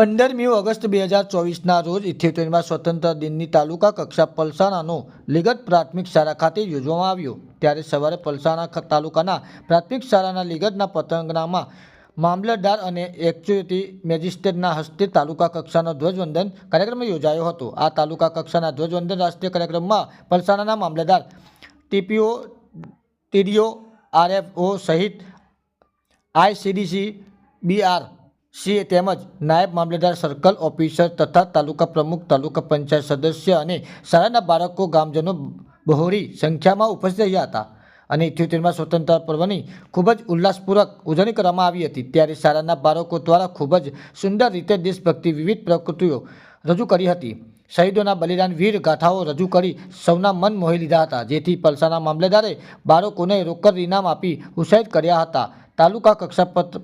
પંદરમી ઓગસ્ટ બે હજાર ચોવીસના રોજ ઇથ્યોતેરમાં સ્વતંત્ર દિનની તાલુકા કક્ષા પલસાણાનો લીગત પ્રાથમિક શાળા ખાતે યોજવામાં આવ્યો. ત્યારે સવારે પલસાણા તાલુકાના પ્રાથમિક શાળાના લીગતના પતંગનામાં મામલતદાર અને એક્ચ્યુટી મેજિસ્ટ્રેટના હસ્તે તાલુકા કક્ષાનો ધ્વજવંદન કાર્યક્રમ યોજાયો હતો. આ તાલુકા કક્ષાના ધ્વજવંદન રાષ્ટ્રીય કાર્યક્રમમાં પલસાણાના મામલતદાર ટીપીઓ, ટીડીઓ, આરએફઓ સહિત આઈસીડીસી, બીઆર સી તેમજ નાયબ મામલેદાર સર્કલ ઓફિસર તથા તાલુકા પ્રમુખ, તાલુકા પંચાયત સદસ્ય અને શાળાના બાળકો, ગામજનો બહોળી સંખ્યામાં ઉપસ્થિત રહ્યા હતા અને ઇઠ્યોતેરમાં સ્વતંત્રતા પર્વની ખૂબ જ ઉલ્લાસપૂર્વક ઉજવણી કરવામાં આવી હતી. ત્યારે શાળાના બાળકો દ્વારા ખૂબ જ સુંદર રીતે દેશભક્તિ વિવિધ પ્રકૃતિઓ રજૂ કરી હતી. શહીદોના બલિદાન વીર ગાથાઓ રજૂ કરી સૌના મન મોહી લીધા હતા, જેથી પલસાના મામલેદારે બાળકોને રોકડ ઇનામ આપી ઉત્સાહિત કર્યા હતા. તાલુકા કક્ષા પત-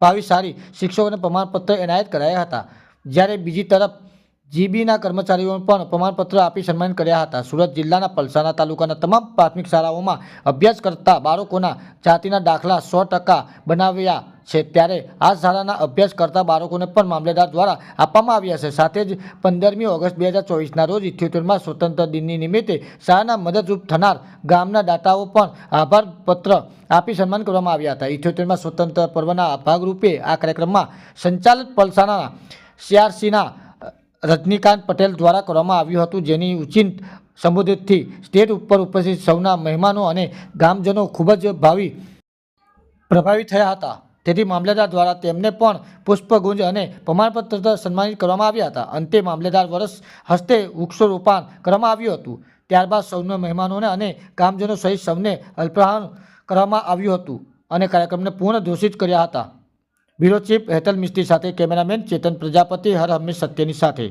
પ્રતિભાવીશાળી શિક્ષકોને પ્રમાણપત્ર એનાયત કરાયા હતા. જ્યારે બીજી તરફ જીબીના કર્મચારીઓને પણ પ્રમાણપત્ર આપી સન્માન કર્યા હતા. સુરત જિલ્લાના પલસાણા તાલુકાના તમામ પ્રાથમિક શાળાઓમાં અભ્યાસ કરતા બાળકોના જાતિના દાખલા સો ટકા બનાવ્યા છે. ત્યારે આ શાળાના અભ્યાસ કરતા બાળકોને પણ મામલેદાર દ્વારા આપવામાં આવ્યા છે. સાથે જ પંદરમી ઓગસ્ટ બે હજાર ચોવીસના રોજ ઇથ્યોતેરમાં સ્વતંત્ર દિનની નિમિત્તે શાળાના મદદરૂપ થનાર ગામના દાતાઓ પણ આભાર પત્ર આપી સન્માન કરવામાં આવ્યા હતા. ઇથ્યોતેરમાં સ્વતંત્ર પર્વના ભાગરૂપે આ કાર્યક્રમમાં સંચાલક પલસાણાના સીઆરસીના રજનીકાંત પટેલ દ્વારા કરવામાં આવ્યું હતું, જેની ઉચિંત સંબોધિતથી સ્ટેજ ઉપર ઉપસ્થિત સૌના મહેમાનો અને ગામજનો ખૂબ જ ભાવિ, પ્રભાવિત થયા હતા. તેથી મામલેદાર દ્વારા તેમને પણ પુષ્પગુંજ અને પ્રમાણપત્ર સન્માનિત કરવામાં આવ્યા હતા. અંતે મામલેદાર વર્ષ હસ્તે વૃક્ષોરોપણ કરવામાં આવ્યું હતું. ત્યારબાદ સૌના મહેમાનોને અને કામજનો સહિત સૌને અલ્પહાન કરવામાં આવ્યું હતું અને કાર્યક્રમને પૂર્ણ ઘોષિત કર્યા હતા. બ્યુરો ચીફ હેતલ મિસ્ત્રી સાથે કેમેરામેન ચેતન પ્રજાપતિ, હર હંમેશ સત્યની સાથે.